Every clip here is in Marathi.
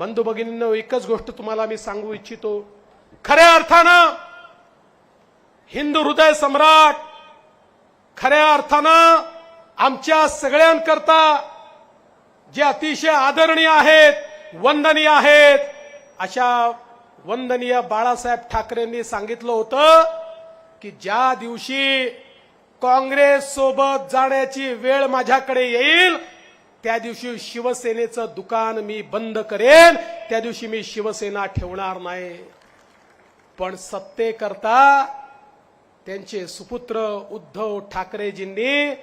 बंधू भगिनींनो एकच गोष्ट तुम्हाला मी सांगू इच्छितो. खऱ्या अर्थानं हिंदू हृदय सम्राट खऱ्या अर्थानं आमच्या सगळ्यांकरता जे अतिशय आदरणीय आहेत वंदनीय आहेत अशा वंदनीय बाळासाहेब ठाकरेंनी सांगितलं होतं की ज्या दिवशी काँग्रेस सोबत जाण्याची वेळ माझ्याकडे येईल त्या दिवशी शिवसेनेचं दुकान मी बंद करेन त्या दिवशी मी शिवसेना ठेवणार नाही. पण सत्तेकरता त्यांचे सुपुत्र उद्धव ठाकरेजींनी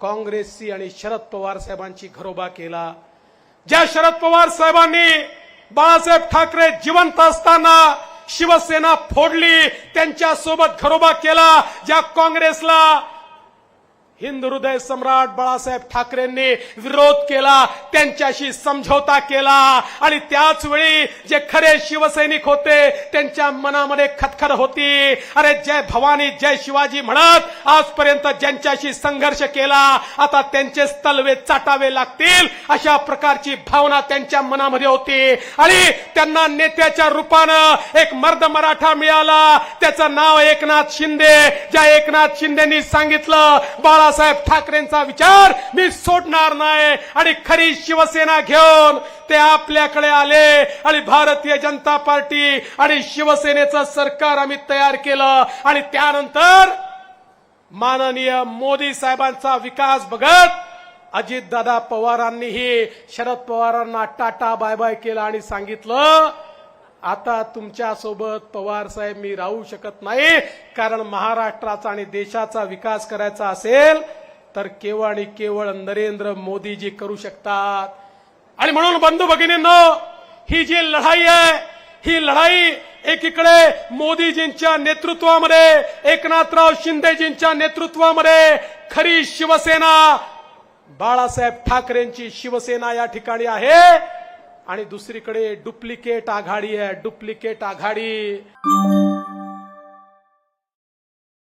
काँग्रेसची आणि शरद पवार साहेबांची घरोबा केला. ज्या शरद पवार साहेबांनी बाळासाहेब ठाकरे जिवंत असताना शिवसेना फोडली त्यांच्यासोबत घरोबा केला. ज्या काँग्रेसला हिंद हृदय सम्राट बाळासाहेब ठाकरेंनी विरोध केला त्यांच्याशी समझोता केला आणि त्याच वेळी जे खरे शिवसैनिक होते त्यांच्या मनामध्ये खतखर होती. अरे जय भवानी जय शिवाजी म्हणत आजपर्यंत ज्यांच्याशी संघर्ष केला आता त्यांचे तलवे चाटावे लागतील अशा प्रकारची भावना त्यांच्या मनामध्ये होती. आणि त्यांना नेत्याच्या रूपानं एक मर्द मराठा मिळाला. त्याचं नाव एकनाथ शिंदे. ज्या एकनाथ शिंदेनी सांगितलं बाळा बाळासाहेब ठाकरेंचा विचार मी सोडणार नाही. आणि खरी शिवसेना घेऊन ते आपल्याकडे आले. आणि भारतीय जनता पार्टी आणि शिवसेनेचं सरकार आम्ही तयार केलं. आणि त्यानंतर माननीय मोदी साहेबांचा विकास बघत अजितदादा पवारांनीही शरद पवारांना टाटा बाय बाय केलं आणि सांगितलं आता तुमच्यासोबत पवार साहेब मी राहू शकत नाही कारण महाराष्ट्राचा आणि देशाचा विकास करायचा असेल तर केवळ आणि केवळ नरेंद्र मोदीजी करू शकतात. आणि म्हणून बंधू भगिनींनो ही जी लढाई आहे ही लढाई एकीकडे मोदीजींच्या नेतृत्वामध्ये एकनाथराव शिंदेजींच्या नेतृत्वामध्ये खरी शिवसेना बाळासाहेब ठाकरेंची शिवसेना या ठिकाणी आहे. आणि दुसरीकडे डुप्लिकेट आघाडी आहे डुप्लिकेट आघाडी.